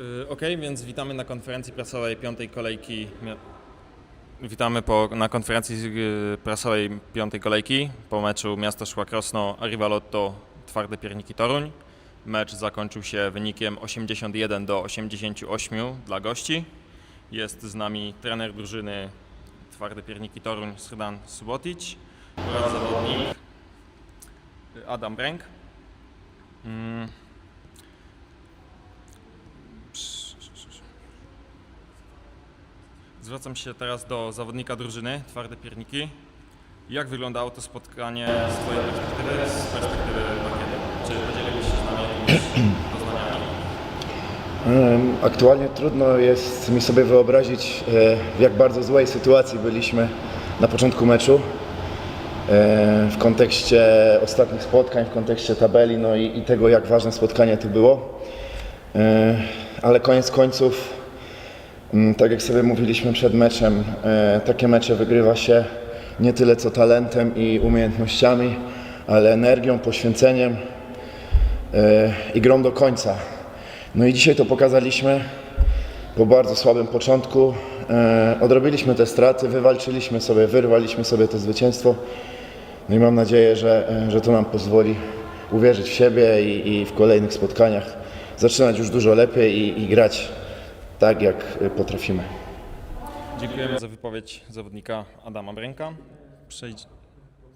Y, Ok, więc witamy na konferencji prasowej piątej kolejki. Witamy po, na konferencji y, prasowej piątej kolejki po meczu Miasto Szła Krosno Rivalotto Twarde Pierniki Toruń. Mecz zakończył się wynikiem 81 do 88 dla gości. Jest z nami trener drużyny Twarde Pierniki Toruń Srdan Subotic oraz zawodnik Adam Bręk. Mm. Zwracam się teraz do zawodnika drużyny Twarde Pierniki. Jak wyglądało to spotkanie z Twojej perspektywy, z perspektywy? Czy podzieliłbyś się z nami Aktualnie trudno jest mi sobie wyobrazić, e, w jak bardzo złej sytuacji byliśmy na początku meczu. E, W kontekście ostatnich spotkań, w kontekście tabeli, no i, i tego, jak ważne spotkanie to było. E, Ale koniec końców, tak jak sobie mówiliśmy przed meczem, e, takie mecze wygrywa się nie tyle co talentem i umiejętnościami, ale energią, poświęceniem e, i grą do końca. No i dzisiaj to pokazaliśmy po bardzo słabym początku. E, odrobiliśmy te straty, wywalczyliśmy sobie, wyrwaliśmy sobie to zwycięstwo. No i mam nadzieję, że, że to nam pozwoli uwierzyć w siebie i, i w kolejnych spotkaniach zaczynać już dużo lepiej i, i grać tak, jak potrafimy. Dziękujemy za wypowiedź zawodnika Adama Bręka. Przejdź,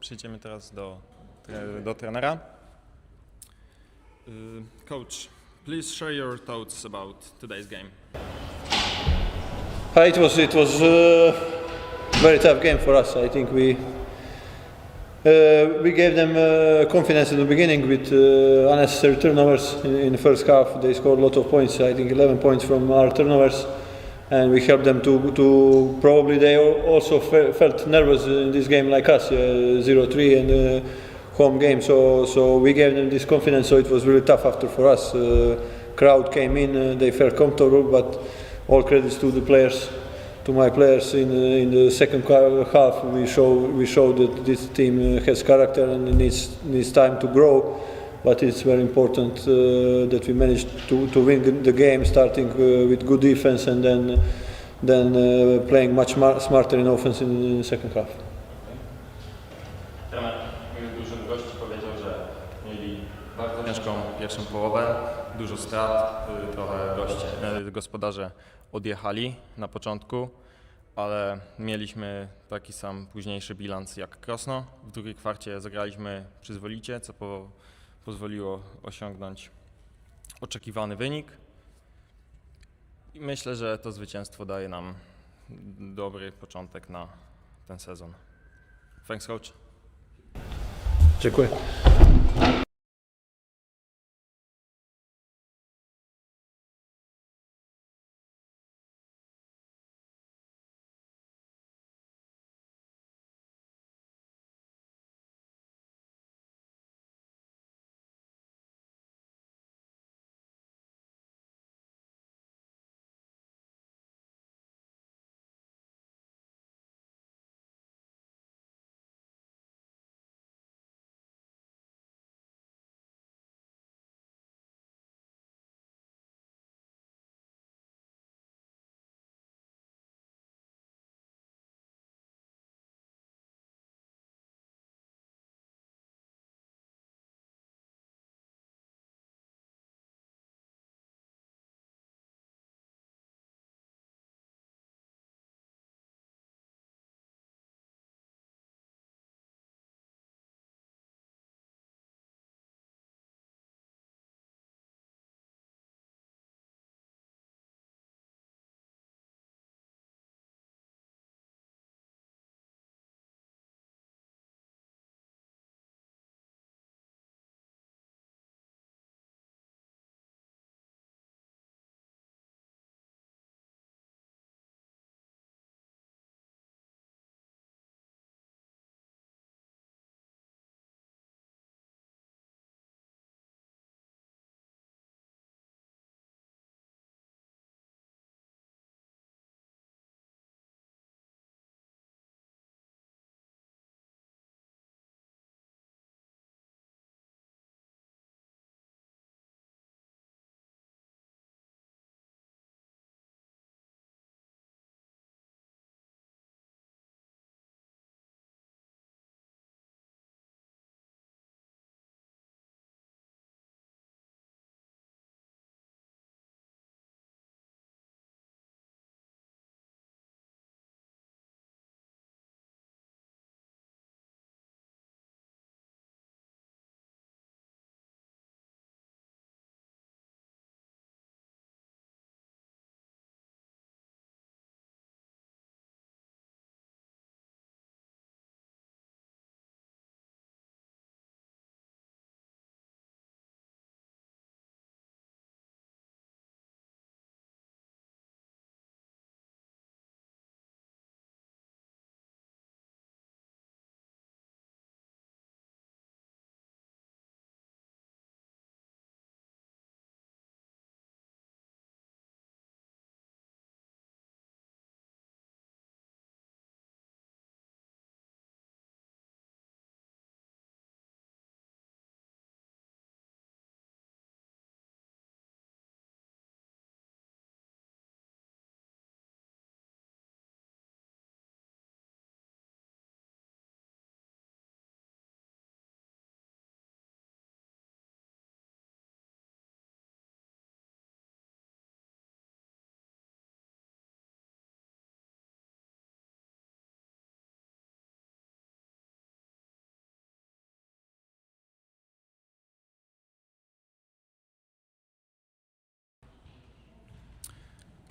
przejdziemy teraz do, do trenera. Y, Coach, please share your thoughts about today's game. Uh, It was it was a very tough game for us. I think we uh, we gave them uh, confidence in the beginning with uh, unnecessary turnovers in, in the first half. They scored a lot of points. I think 11 points from our turnovers, and we helped them to to probably they also fe- felt nervous in this game like us, uh, 0-3 and. Uh, home game so so we gave them this confidence so it was really tough after for us uh, crowd came in uh, they felt comfortable but all credits to the players to my players in in the second half we show we showed that this team uh, has character and needs needs time to grow. But it's very important uh, that we managed to, to win the game starting uh, with good defense and then then uh, playing much smarter in offense in, in the second half bardzo ciężką pierwszą połowę, dużo strat, y, trochę goście, y, gospodarze odjechali na początku, ale mieliśmy taki sam późniejszy bilans jak Krosno. W drugiej kwarcie zagraliśmy przyzwolicie, co po, pozwoliło osiągnąć oczekiwany wynik. I myślę, że to zwycięstwo daje nam dobry początek na ten sezon. Thanks coach. Dziękuję.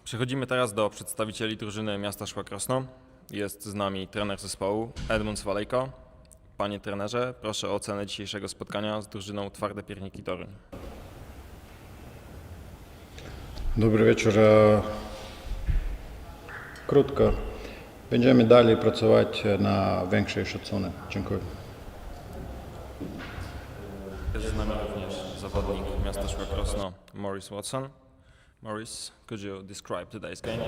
Przechodzimy teraz do przedstawicieli drużyny miasta Szłakrosno. Jest z nami trener zespołu Edmund Swalejko. Panie trenerze, proszę o ocenę dzisiejszego spotkania z drużyną Twarde Pierniki Toruń. Dobry wieczór. E, Krótko. Będziemy dalej pracować na większej szacunek. Dziękuję. Jest z nami również zawodnik miasta Szłakrosno, Maurice Watson. Maurice, could you describe today's game?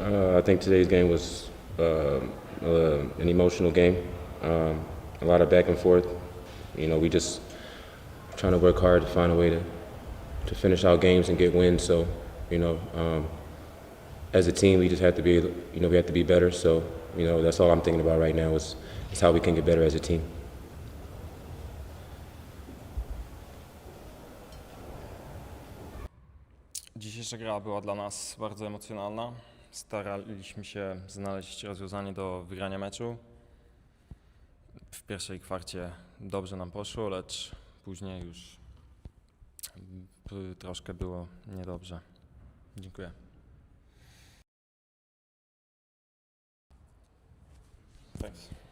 Uh, I think today's game was uh, uh, an emotional game. Um, a lot of back and forth. You know, we just trying to work hard to find a way to, to finish our games and get wins. So, you know, um, as a team, we just have to be, you know, we have to be better. So, you know, that's all I'm thinking about right now is, is how we can get better as a team. Dzisiejsza gra była dla nas bardzo emocjonalna. Staraliśmy się znaleźć rozwiązanie do wygrania meczu. W pierwszej kwarcie dobrze nam poszło, lecz później już troszkę było niedobrze. Dziękuję. Thanks.